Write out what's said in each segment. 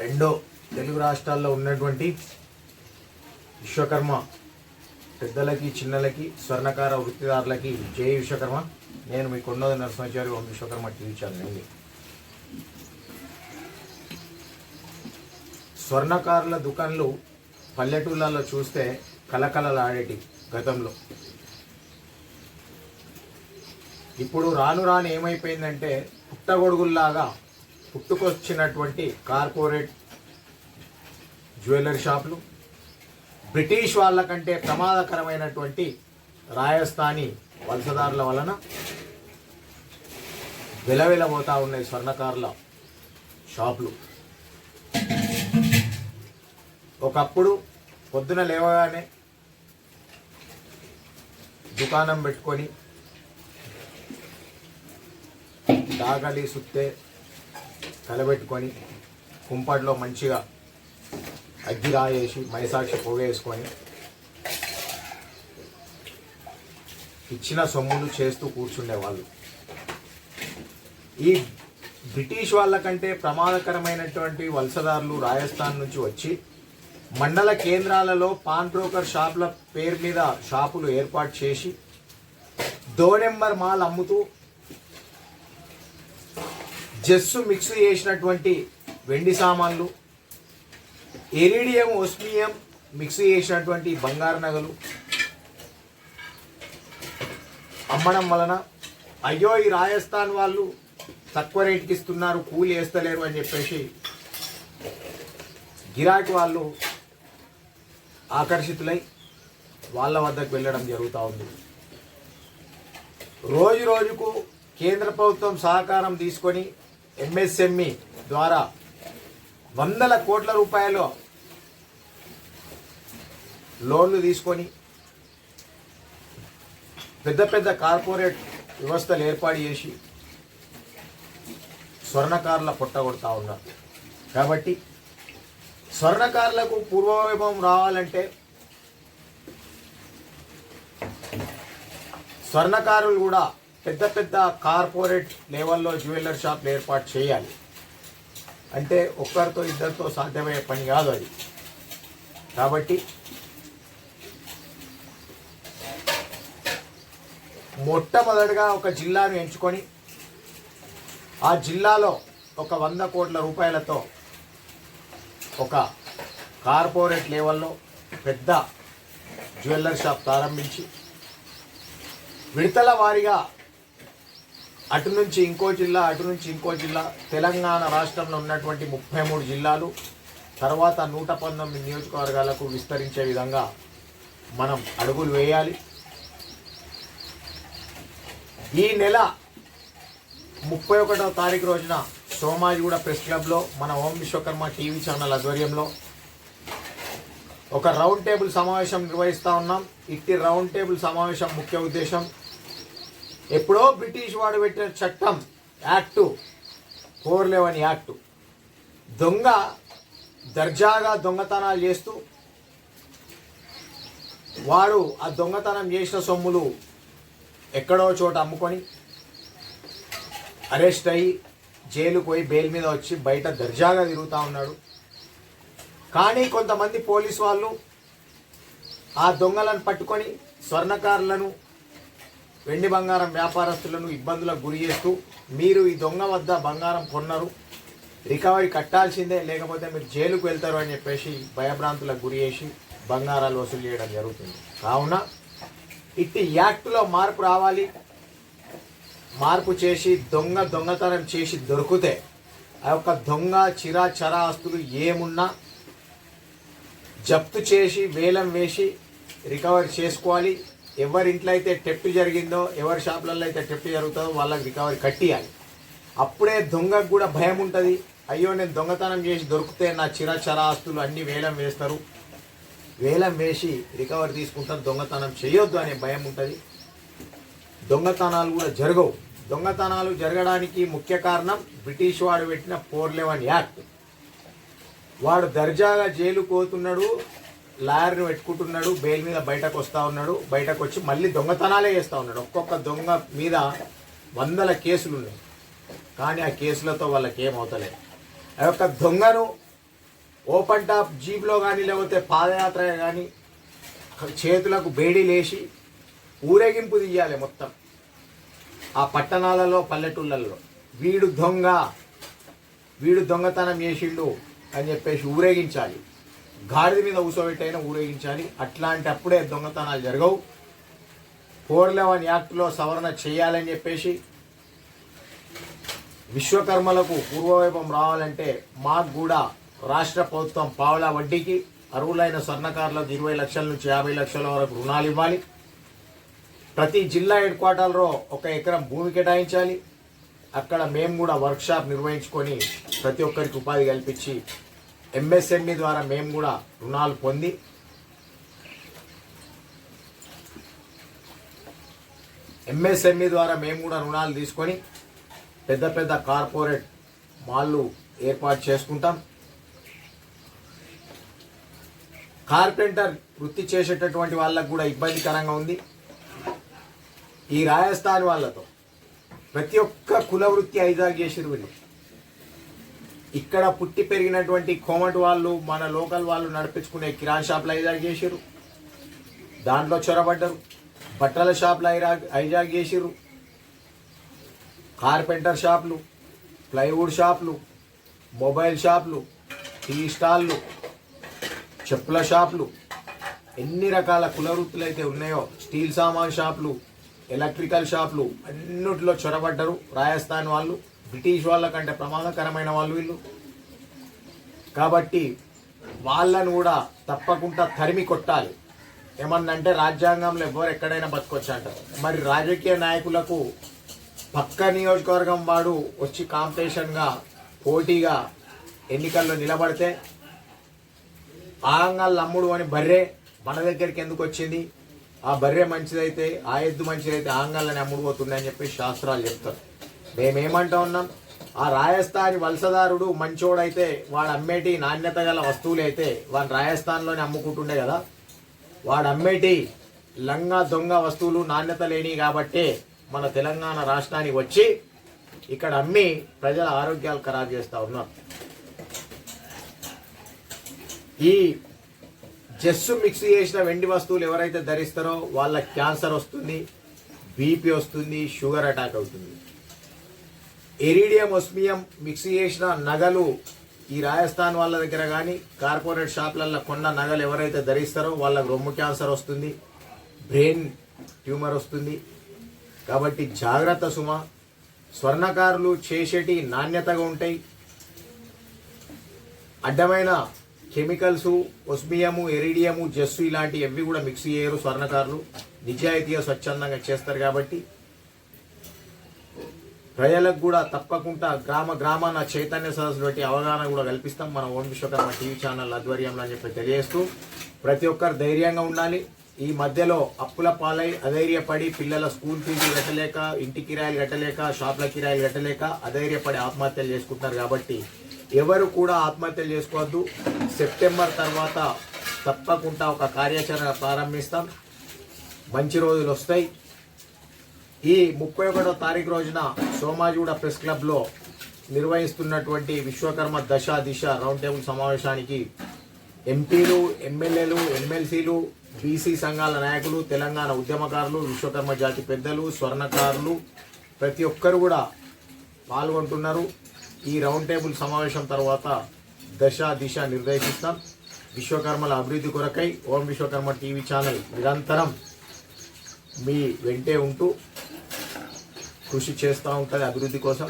రెండో తెలుగు రాష్ట్రాల్లో ఉన్నటువంటి విశ్వకర్మ పెద్దలకి చిన్నలకి స్వర్ణకార వృత్తిదారులకి జై విశ్వకర్మ. నేను మీ కొండోది నరసింహాచారి ఓం విశ్వకర్మ టీవీ ఛానల్ అండి. స్వర్ణకారుల దుకాన్లు పల్లెటూళ్ళల్లో చూస్తే కలకలలాడేటి గతంలో. ఇప్పుడు రాను రాను ఏమైపోయిందంటే పుట్టగొడుగుల్లాగా పుట్టుకొచ్చినటువంటి కార్పొరేట్ జ్యువెలరీ షాపులు బ్రిటిష్ వాళ్ళకంటే ప్రమాదకరమైనటువంటి రాజస్థానీ వలసదారుల వలన విలవిలబోతూ ఉన్నాయి స్వర్ణకారుల షాపులు. ఒకప్పుడు పొద్దున లేవగానే దుకాణం పెట్టుకొని దాగలి సుత్తే తలబెట్టుకొని కుంపట్లో మంచిగా అగ్గి రాయేసి మైసాక్షి పోగేసుకొని ఇచ్చిన సొమ్ములు చేస్తూ కూర్చుండేవాళ్ళు. ఈ బ్రిటిష్ వాళ్ళకంటే ప్రమాదకరమైనటువంటి వలసదారులు రాజస్థాన్ నుంచి వచ్చి మండల కేంద్రాలలో పాన్ బ్రోకర్ షాపుల పేరు మీద షాపులు ఏర్పాటు చేసి దో నెంబర్ మాల్ అమ్ముతూ జస్సు మిక్స్ చేసినటువంటి వెండి సామాన్లు ఎరిడియం ఒస్మియం మిక్స్ చేసినటువంటి బంగారు నగలు అమ్మడం వలన అయ్యో ఈ రాజస్థాన్ వాళ్ళు తక్కువ రేటుకి ఇస్తున్నారు కూలి వేస్తలేరు అని చెప్పేసి గిరాకీ వాళ్ళు ఆకర్షితులై వాళ్ళ వద్దకు వెళ్ళడం జరుగుతూ ఉంది. రోజు రోజుకు కేంద్ర ప్రభుత్వం సహకారం తీసుకొని ఎంఎస్ఎంఈ ద్వారా వందల కోట్ల రూపాయలు లోన్లు తీసుకొని పెద్ద పెద్ద కార్పొరేట్ వ్యవస్థలు ఏర్పాటు చేసి స్వర్ణకారుల పొట్టగొడతా ఉన్నారు. కాబట్టి స్వర్ణకారులకు పూర్వవైభవం రావాలంటే స్వర్ణకారులు కూడా పెద్ద పెద్ద కార్పొరేట్ లెవెల్లో జ్యువెలర్ షాప్లు ఏర్పాటు చేయాలి. అంటే ఒక్కరితో ఇద్దరితో సాధ్యమయ్యే పని కాదు అది. కాబట్టి మొట్టమొదటిగా ఒక జిల్లాను ఎంచుకొని ఆ జిల్లాలో ఒక వంద కోట్ల రూపాయలతో ఒక కార్పొరేట్ లెవెల్లో పెద్ద జ్యువెలర్ షాప్ ప్రారంభించి విడతల వారీగా అటు నుంచి ఇంకో జిల్లా అటు నుంచి ఇంకో జిల్లా తెలంగాణ రాష్ట్రంలో ఉన్నటువంటి ముప్పై మూడు జిల్లాలు తర్వాత నూట పంతొమ్మిది నియోజకవర్గాలకు విస్తరించే విధంగా మనం అడుగులు వేయాలి. ఈ నెల ముప్పై ఒకటో తారీఖు రోజున సోమాజిగూడ ప్రెస్ క్లబ్లో మన ఓం విశ్వకర్మ టీవీ ఛానల్ ఆధ్వర్యంలో ఒక రౌండ్ టేబుల్ సమావేశం నిర్వహిస్తూ ఉన్నాం. ఇట్టి రౌండ్ టేబుల్ సమావేశం ముఖ్య ఉద్దేశం ఎప్పుడో బ్రిటిష్ వాడు పెట్టిన చట్టం యాక్టు ఫోర్ లెవెన్ యాక్టు. దొంగ దర్జాగా దొంగతనాలు చేస్తూ వాడు ఆ దొంగతనం చేసిన సొమ్ములు ఎక్కడో చోట అమ్ముకొని అరెస్ట్ అయ్యి జైలు పోయి బెయిల్ మీద వచ్చి బయట దర్జాగా తిరుగుతూ ఉన్నాడు. కానీ కొంతమంది పోలీస్ వాళ్ళు ఆ దొంగలను పట్టుకొని స్వర్ణకారులను వెండి బంగారం వ్యాపారస్తులను ఇబ్బందులకు గురి చేస్తూ మీరు ఈ దొంగ వద్ద బంగారం కొన్నారు రికవరీ కట్టాల్సిందే లేకపోతే మీరు జైలుకు వెళ్తారు అని చెప్పేసి భయభ్రాంతులకు గురి చేసి బంగారాలు వసూలు చేయడం జరుగుతుంది. కావున ఇట్టి యాక్ట్లో మార్పు రావాలి. మార్పు చేసి దొంగ దొంగతనం చేసి దొరికితే ఆ యొక్క దొంగ చిరా చరా ఆస్తులు ఏమున్నా జప్తు చేసి వేలం వేసి రికవరీ చేసుకోవాలి. ఎవరి ఇంట్లో అయితే టెప్ట్ జరిగిందో ఎవరి షాపులలో అయితే టెప్పు జరుగుతుందో వాళ్ళకి రికవరీ కట్టియాలి. అప్పుడే దొంగకు కూడా భయం ఉంటుంది. అయ్యో నేను దొంగతనం చేసి దొరికితే నా చిరా ఆస్తులు అన్నీ వేలం వేస్తారు. వేలం వేసి రికవరీ తీసుకుంటారు దొంగతనం చేయొద్దు అనే భయం ఉంటుంది. దొంగతనాలు కూడా జరగవు. దొంగతనాలు జరగడానికి ముఖ్య కారణం బ్రిటిష్ వాడు పెట్టిన ఫోర్ లెవెన్ యాక్ట్. వాడు దర్జాగా జైలు పోతున్నాడు. లాయర్ని పెట్టుకుంటున్నాడు బెయిల్ మీద బయటకు వస్తూ ఉన్నాడు బయటకు వచ్చి మళ్ళీ దొంగతనాలే చేస్తూ ఉన్నాడు. ఒక్కొక్క దొంగ మీద వందల కేసులు ఉన్నాయి. కానీ ఆ కేసులతో వాళ్ళకి ఏమవుతలేదు ఆ యొక్క దొంగను ఓపెన్ టాప్ జీప్లో కానీ లేకపోతే పాదయాత్ర కానీ చేతులకు బేడీ లేచి ఊరేగింపు తీయాలి మొత్తం. ఆ పట్టణాలలో పల్లెటూళ్ళల్లో. వీడు దొంగ. వీడు దొంగతనం చేసిండు అని చెప్పేసి ఊరేగించాలి. గాడిద మీద ఊసోబెట్టైనా ఊరేగించాలి. అట్లాంటి అప్పుడే దొంగతనాలు జరగవు. ఫోర్ లెవెన్ యాక్ట్లో సవరణ చేయాలని చెప్పేసి విశ్వకర్మలకు పూర్వవైభవం రావాలంటే మాకు కూడా రాష్ట్ర ప్రభుత్వం పావలా వడ్డీకి అర్హులైన స్వర్ణకారులకు ఇరవై లక్షల నుంచి యాభై లక్షల వరకు రుణాలు ఇవ్వాలి. ప్రతి జిల్లా హెడ్ క్వార్టర్లో ఒక ఎకరం భూమి కేటాయించాలి. అక్కడ మేము కూడా వర్క్షాప్ నిర్వహించుకొని ప్రతి ఒక్కరికి ఉపాధి కల్పించి ఎంఎస్ఎంఈ ద్వారా మేము కూడా రుణాలు పొంది ఎంఎస్ఎంఈ ద్వారా మేము కూడా రుణాలు తీసుకొని పెద్ద పెద్ద కార్పొరేట్ మాళ్ళు ఏర్పాటు చేసుకుంటాం. కార్పెంటర్ వృత్తి చేసేటటువంటి వాళ్ళకు కూడా ఇబ్బందికరంగా ఉంది. ఈ రాజస్థాన్ వాళ్ళతో ప్రతి ఒక్క కుల వృత్తి ఐదారు చేసిరు వీళ్ళు. ఇక్కడ పుట్టి పెరిగినటువంటి కోమటి వాళ్ళు మన లోకల్ వాళ్ళు నడిపించుకునే కిరాణ్ షాప్లు హైజాగ్ చేసిరు దాంట్లో చొరబడ్డరు. బట్టల షాప్లు ఐరాగ్ హైజాగ్ చేసిరు కార్పెంటర్ షాపులు ప్లైవుడ్ షాపులు మొబైల్ షాపులు టీ స్టాళ్ళు చెప్పుల షాపులు ఎన్ని రకాల కులవృత్తులు అయితే ఉన్నాయో స్టీల్ సామాన్ షాపులు ఎలక్ట్రికల్ షాపులు అన్నిటిలో చొరబడ్డరు రాజస్థాన్ వాళ్ళు. బ్రిటిష్ వాళ్ళ కంటే ప్రమాదకరమైన వాళ్ళు వీళ్ళు. కాబట్టి వాళ్ళను కూడా తప్పకుండా తరిమి కొట్టాలి. ఏమన్నంటే రాజ్యాంగంలో ఎవరు ఎక్కడైనా బతకొచ్చు అంటారు మరి రాజకీయ నాయకులకు పక్క నియోజకవర్గం వాడు వచ్చి కాంపిటీషన్గా పోటీగా ఎన్నికల్లో నిలబడితే ఆంగల్ అమ్ముడు అని బర్రె మన దగ్గరికి ఎందుకు వచ్చింది? ఆ బర్రె మంచిదైతే ఆ ఎద్దు మంచిదైతే ఆంగాళ్ళని అమ్ముడు పోతుంది అని చెప్పి శాస్త్రాలు చెప్తారు. మేమేమంటా ఉన్నాం ఆ రాజస్థాన్ వలసదారుడు మంచోడైతే వాడు అమ్మేటి నాణ్యత గల వస్తువులు అయితే వాడు రాజస్థాన్లోనే అమ్ముకుంటుండే కదా. వాడు అమ్మేటి లంగా దొంగ వస్తువులు నాణ్యత లేని కాబట్టే మన తెలంగాణ రాష్ట్రానికి వచ్చి ఇక్కడ అమ్మి ప్రజల ఆరోగ్యాలు ఖరాబ్ చేస్తూ ఉన్నారు ఈ జస్సు మిక్స్ చేసిన వెండి వస్తువులు ఎవరైతే ధరిస్తారో వాళ్ళకి క్యాన్సర్ వస్తుంది బీపీ వస్తుంది షుగర్ అటాక్ అవుతుంది. ఎరిడియం ఒస్మియం మిక్స్ చేసిన నగలు ఈ రాజస్థాన్ వాళ్ళ దగ్గర కానీ కార్పొరేట్ షాప్లలో కొన్న నగలు ఎవరైతే ధరిస్తారో వాళ్ళకు రొమ్ము క్యాన్సర్ వస్తుంది బ్రెయిన్ ట్యూమర్ వస్తుంది. కాబట్టి జాగ్రత్త సుమ స్వర్ణకారులు చేసేటి నాణ్యతగా ఉంటాయి. అడ్డమైన కెమికల్స్ ఒస్మియము ఎరిడియము జస్సు ఇలాంటి ఎవి కూడా మిక్స్ చేయరు స్వర్ణకారులు. నిజాయితీగా స్వచ్ఛందంగా చేస్తారు కాబట్టి ప్రజలకు కూడా తప్పకుండా గ్రామ గ్రామాన చైతన్య సదస్సు పెట్టి అవగాహన కూడా కల్పిస్తాం మన ఓం విశ్వకర్మ టీవీ ఛానల్ ఆధ్వర్యంలో అని చెప్పి తెలియజేస్తూ ప్రతి ఒక్కరు ధైర్యంగా ఉండాలి. ఈ మధ్యలో అప్పుల పాలై అధైర్యపడి పిల్లల స్కూల్ ఫీజులు కట్టలేక ఇంటి కిరాయిలు కట్టలేక షాప్ల కిరాయిలు కట్టలేక అధైర్యపడి ఆత్మహత్యలు చేసుకుంటున్నారు కాబట్టి ఎవరు కూడా ఆత్మహత్యలు చేసుకోవద్దు. సెప్టెంబర్ తర్వాత తప్పకుండా ఒక కార్యాచరణ ప్రారంభిస్తాం. మంచి రోజులు వస్తాయి. ఈ ముప్పై ఒకటో తారీఖు రోజున సోమాజిగూడ ప్రెస్ క్లబ్లో నిర్వహిస్తున్నటువంటి విశ్వకర్మ దశ దిశ రౌండ్ టేబుల్ సమావేశానికి ఎంపీలు ఎమ్మెల్యేలు ఎమ్మెల్సీలు బీసీ సంఘాల నాయకులు తెలంగాణ ఉద్యమకారులు విశ్వకర్మ జాతి పెద్దలు స్వర్ణకారులు ప్రతి ఒక్కరు కూడా పాల్గొంటున్నారు. ఈ రౌండ్ టేబుల్ సమావేశం తర్వాత దశ దిశ నిర్దేశిస్తాం. విశ్వకర్మల అభివృద్ధి కొరకై ఓం విశ్వకర్మ టీవీ ఛానల్ నిరంతరం మీ వెంటే ఉంటూ కృషి చేస్తూ ఉంటుంది అభివృద్ధి కోసం.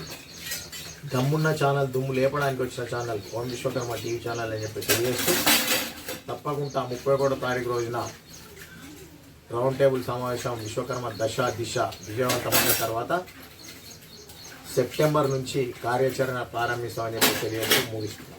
దమ్మున్న ఛానల్ దుమ్ము లేపడానికి వచ్చిన channel Om Vishwakarma TV channel అని చెప్పి తెలియజేస్తూ తప్పకుండా ముప్పై ఒకటో తారీఖు రోజున రౌండ్ టేబుల్ సమావేశం విశ్వకర్మ దశ దిశ విజయవంతమైన తర్వాత సెప్టెంబర్ నుంచి కార్యాచరణ ప్రారంభిస్తామని చెప్పి తెలియజేస్తూ ముగిస్తున్నాం.